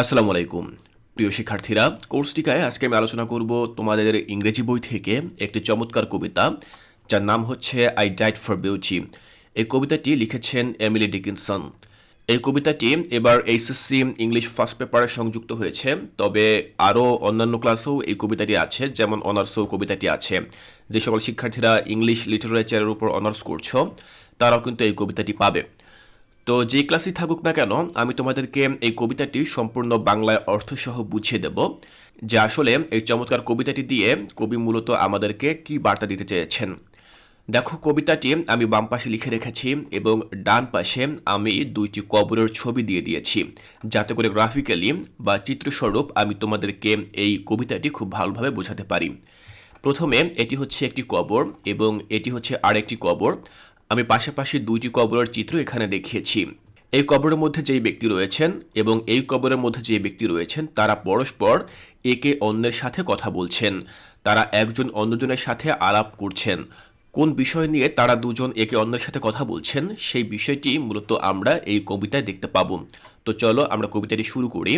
আসসালামু আলাইকুম প্রিয় শিক্ষার্থীরা কোর্স টিকায় আজকে আমি আলোচনা করব তোমাদের ইংরেজি বই থেকে একটি চমৎকার কবিতা, যার নাম হচ্ছে আই ডাইট ফর বিউটি এই কবিতাটি লিখেছেন এমিলি ডিকিনসন এই কবিতাটি এবার এইচএসসি ইংলিশ ফার্স্ট পেপারে সংযুক্ত হয়েছে, তবে আরও অন্যান্য ক্লাসেও এই কবিতাটি আছে, যেমন অনার্সও কবিতাটি আছে। যে সকল শিক্ষার্থীরা ইংলিশ লিটারেচারের উপর অনার্স করছ, তারাও কিন্তু এই কবিতাটি পাবে। তো যে ক্লাসই থাকুক না কেন, আমি তোমাদেরকে এই কবিতাটি সম্পূর্ণ বাংলায় অর্থসহ বুঝিয়ে দেব, যে আসলে এই চমৎকার কবিতাটি দিয়ে কবি মূলত আমাদেরকে কি বার্তা দিতে চেয়েছেন। দেখো, কবিতাটি আমি বাম পাশে লিখে রেখেছি এবং ডান পাশে আমি দুইটি কবরের ছবি দিয়ে দিয়েছি, যাতে করে গ্রাফিক্যালি বা চিত্রস্বরূপ আমি তোমাদেরকে এই কবিতাটি খুব ভালোভাবে বোঝাতে পারি। প্রথমে এটি হচ্ছে একটি কবর এবং এটি হচ্ছে আরেকটি কবর। আমি পাশাপাশি দুইটি কবরের চিত্র এখানে দেখিয়েছি। এই কবরের মধ্যে যেই ব্যক্তি রয়েছেন এবং এই কবরের মধ্যে যে ব্যক্তি রয়েছেন, তারা পরস্পর একে অন্যের সাথে কথা বলছেন। তারা একজন অন্যজনের সাথে আলাপ করছেন। কোন বিষয় নিয়ে তারা দুজন একে অন্যের সাথে কথা বলছেন, সেই বিষয়টি মূলত আমরা এই কবিতায় দেখতে পাবো। তো চলো আমরা কবিতাটি শুরু করি।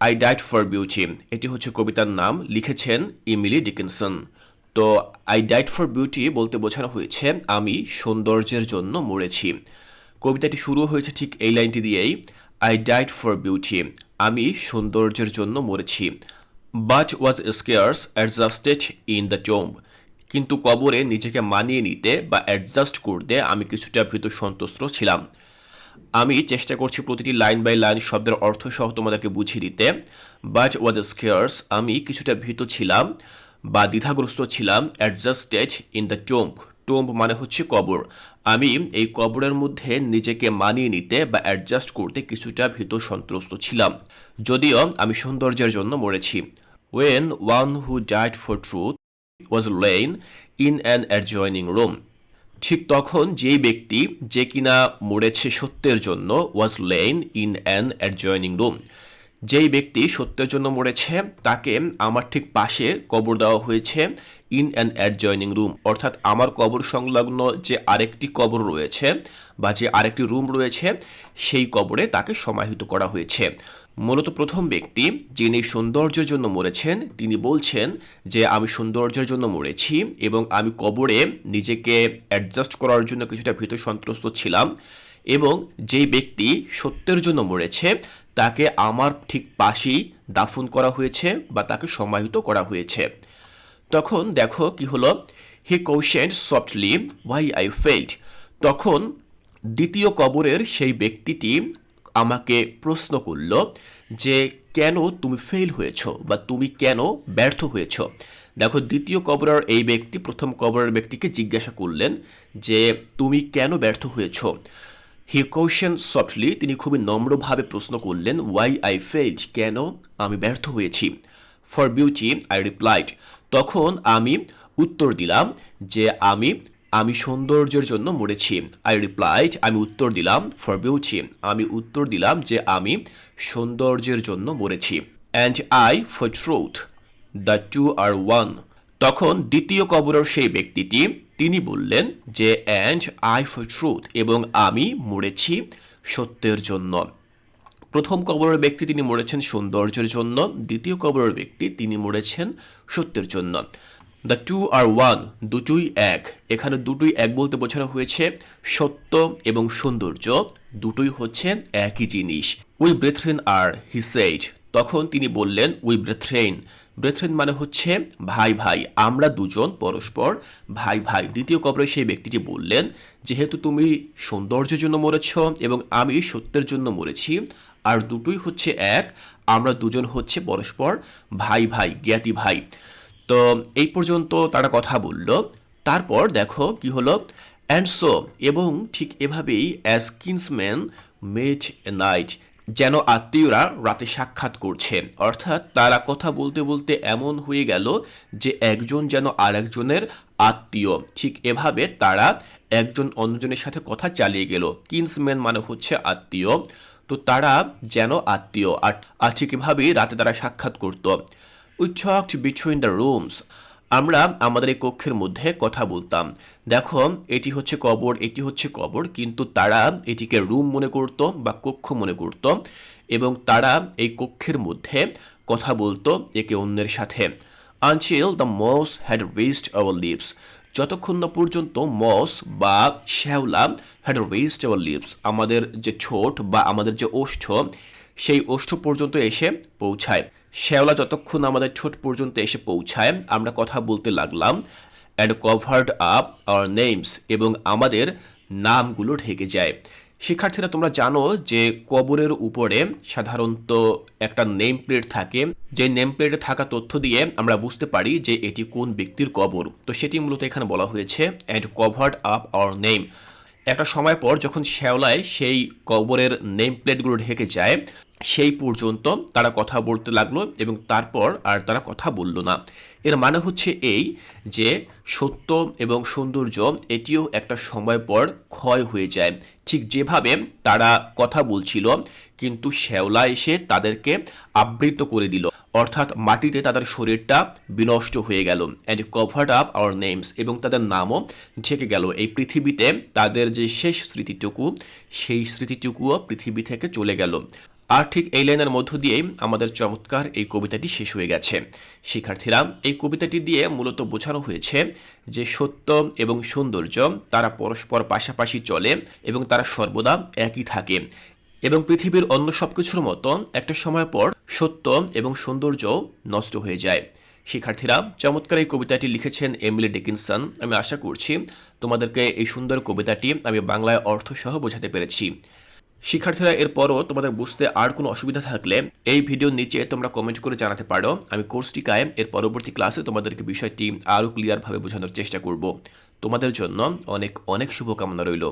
আই ডাইট ফর বিউটি এটি হচ্ছে কবিতার নাম, লিখেছেন ইমিলি ডিকিনসন। তো আই ডাইট ফর বিউটি বলতে বোঝানো হয়েছে, আমি সৌন্দর্যের জন্য মরেছি। কবিতাটি শুরু হয়েছে ঠিক এই লাইনটি দিয়েই আই ডাইট ফর বিউটি আমি সৌন্দর্যের জন্য মরেছি। But was scarce adjusted in the tomb কিন্তু কবরে নিজেকে মানিয়ে নিতে বা অ্যাডজাস্ট করতে আমি কিছুটা ভীত সন্তুষ্ট ছিলাম। আমি চেষ্টা করছি প্রতিটি লাইন বাই লাইন শব্দের অর্থ সহ তোমাদেরকে বুঝিয়ে দিতে বাট ওয়াজ স্কেয়ার্স আমি কিছুটা ভীত ছিলাম। বা দ্বিধাগ্রস্ত ছিলাম adjusted in the tomb tomb মানে হচ্ছে কবর। আমি এই কবরের মধ্যে নিজেকে মানিয়ে নিতে বা অ্যাডজাস্ট করতে কিছুটা ভীত সন্ত্রস্ত ছিলাম। যদিও আমি সৌন্দর্যের জন্য মরেছি। When one who died for truth was lain in an adjoining room ঠিক তখন যেই ব্যক্তি যে কিনা মরেছে সত্যের জন্য was lain in an adjoining room যেই ব্যক্তি সত্যের জন্য মরেছে, তাকে আমার ঠিক পাশে কবর দেওয়া হয়েছে ইন অ্যান অ্যাডজয়নিং রুম অর্থাৎ আমার কবর সংলগ্ন যে আরেকটি কবর রয়েছে বা যে আরেকটি রুম রয়েছে, সেই কবরে তাকে সমাহিত করা হয়েছে। মূলত প্রথম ব্যক্তি যিনি সৌন্দর্যের জন্য মরেছেন, তিনি বলছেন যে, আমি সৌন্দর্যের জন্য মরেছি এবং আমি কবরে নিজেকে অ্যাডজাস্ট করার জন্য কিছুটা ভীত সন্ত্রস্ত ছিলাম। এবং যেই ব্যক্তি সত্যের জন্য মরেছে, তাকে আমার ঠিক পাশেই দাফন করা হয়েছে বা তাকে সমাহিত করা হয়েছে। তখন দেখো কি হলো? He question softly why I felt তখন দ্বিতীয় কবরের সেই ব্যক্তিটি আমাকে প্রশ্ন করল যে, কেন তুমি ফেল হয়েছ বা তুমি কেন ব্যর্থ হয়েছ? দেখো, দ্বিতীয় কবরের এই ব্যক্তি, প্রথম কবরের ব্যক্তিকে জিজ্ঞাসা করলেন যে, তুমি কেন ব্যর্থ হয়েছো? হি কোশ্চেন সফটলি তিনি খুবই নম্রভাবে প্রশ্ন করলেন ওয়াই আই ফেল্ট কেন আমি ব্যর্থ হয়েছি? ফর বিউটি আই রিপ্লাইড তখন আমি উত্তর দিলাম যে আমি আমি সৌন্দর্যের জন্য মরেছি। আই রিপ্লাইড আমি উত্তর দিলাম ফর বিউটি আমি উত্তর দিলাম যে আমি সৌন্দর্যের জন্য মরেছি। And I for truth the two are one তখন দ্বিতীয় কবরের সেই ব্যক্তিটি তিনি বললেন যে অ্যান্ড আই ফর ট্রুথ এবং আমি মরেছি সত্যের জন্য। প্রথম কবরের ব্যক্তি তিনি মরেছেন সৌন্দর্যের জন্য। দ্বিতীয় কবরের ব্যক্তি তিনি মরেছেন সত্যের জন্য। দ্য টু আর ওয়ান দুটোই এক। এখানে দুটোই এক বলতে বোঝানো হয়েছে সত্য এবং সৌন্দর্য। দুটোই হচ্ছে একই জিনিস। উই ব্রেথরেন আর হি সেইড তখন তিনি বললেন উই ব্রেথরেন ব্রেথ্রেন মানে হচ্ছে, ভাই ভাই, আমরা দুজন পরস্পর ভাই ভাই। দ্বিতীয় কবরে সেই ব্যক্তিটি বললেন, যেহেতু তুমি সৌন্দর্যের জন্য মরেছ এবং আমি সত্যের জন্য মরেছি, আর দুটোই হচ্ছে এক, আমরা দুজন হচ্ছে পরস্পর ভাই ভাই, জ্ঞাতি ভাই। তো এই পর্যন্ত তারা কথা বলল। তারপর দেখো কি হলো, অ্যান্ড সো এবং ঠিক এভাবেই অ্যাজ কিন্সম্যান মেট এ নাইট যেন আত্মীয়রা রাতে সাক্ষাৎ করছে অর্থাৎ তারা কথা বলতে বলতে এমন হয়ে গেল যে একজন যেন আরেকজনের আত্মীয়। ঠিক এভাবে তারা একজন অন্যজনের সাথে কথা চালিয়ে গেল। কিন্সম্যান মানে হচ্ছে আত্মীয়। তো তারা যেন আত্মীয়। আর ঠিক এভাবেই রাতে তারা সাক্ষাৎ করতো। We talked between the rooms আমরা আমাদের এই কক্ষের মধ্যে কথা বলতাম। দেখো, এটি হচ্ছে কবর, এটি হচ্ছে কবর, কিন্তু তারা এটিকে রুম মনে করত বা কক্ষ মনে করত এবং তারা এই কক্ষের মধ্যে কথা বলতো একে অন্যের সাথে। Until the moss had reached our lips যতক্ষণ না পর্যন্ত মস বা শ্যাওলা হ্যাড রিস্ট আওয়ার লিপস আমাদের যে ঠোঁট বা আমাদের যে ওষ্ঠ, সেই ওষ্ঠ পর্যন্ত এসে পৌঁছায়। শ্যাওলা যতক্ষণ আমাদের ঠোঁট পর্যন্ত এসে পৌঁছায়, আমরা কথা বলতে লাগলাম and covered up our names এবং আমাদের নামগুলো ঢেকে যায়। শিক্ষার্থীরা, তোমরা জানো যে কবরের উপরে সাধারণত একটা নেম প্লেট থাকে। যে নেম প্লেটে থাকা তথ্য দিয়ে আমরা বুঝতে পারি যে এটি কোন ব্যক্তির কবর। তো সেটি মূলত এখানে বলা হয়েছে and covered up our name একটা সময় পর যখন শ্যাওলায় সেই কবরের নেম প্লেটগুলো ঢেকে যায়, সেই পর্যন্ত তারা কথা বলতে লাগল এবং তারপর আর তারা কথা বলল না। এর মানে হচ্ছে এই যে সত্য এবং সৌন্দর্য এটিও একটা সময় পর ক্ষয় হয়ে যায়। ঠিক যেভাবে তারা কথা বলছিল, কিন্তু শ্যাওলা এসে তাদেরকে আবৃত করে দিল। অর্থাৎ মাটিতে তাদের শরীরটা বিনষ্ট হয়ে গেল। And covered up our names এবং তাদের নামও ঢেকে গেল। এই পৃথিবীতে তাদের যে শেষ স্মৃতিটুকু, সেই স্মৃতিটুকুও পৃথিবী থেকে চলে গেল। আর ঠিক এই লাইনের মধ্য দিয়েই আমাদের চমৎকার এই কবিতাটি শেষ হয়ে গেছে। শিক্ষার্থীরা, এই কবিতাটি দিয়ে মূলত বোঝানো হয়েছে যে সত্য এবং সৌন্দর্য তারা পরস্পর পাশাপাশি চলে এবং তারা সর্বদা একই থাকে। এবং পৃথিবীর অন্য সব কিছুর মতো একটা সময় পর সত্য এবং সৌন্দর্য নষ্ট হয়ে যায়। শিক্ষার্থীরা, চমৎকার এই কবিতাটি লিখেছেন এমিলি ডিকিনসন। আমি আশা করছি তোমাদেরকে এই সুন্দর কবিতাটি আমি বাংলায় অর্থসহ বোঝাতে পেরেছি। শিক্ষার্থীরা, এরপরও তোমাদের বুঝতে আর কোনো অসুবিধা থাকলে এই ভিডিওর নিচে তোমরা কমেন্ট করে জানাতে পারো। আমি কোর্সটিকায় এর পরবর্তী ক্লাসে তোমাদেরকে বিষয়টি আরও ক্লিয়ারভাবে বোঝানোর চেষ্টা করব। তোমাদের জন্য অনেক অনেক শুভকামনা রইল।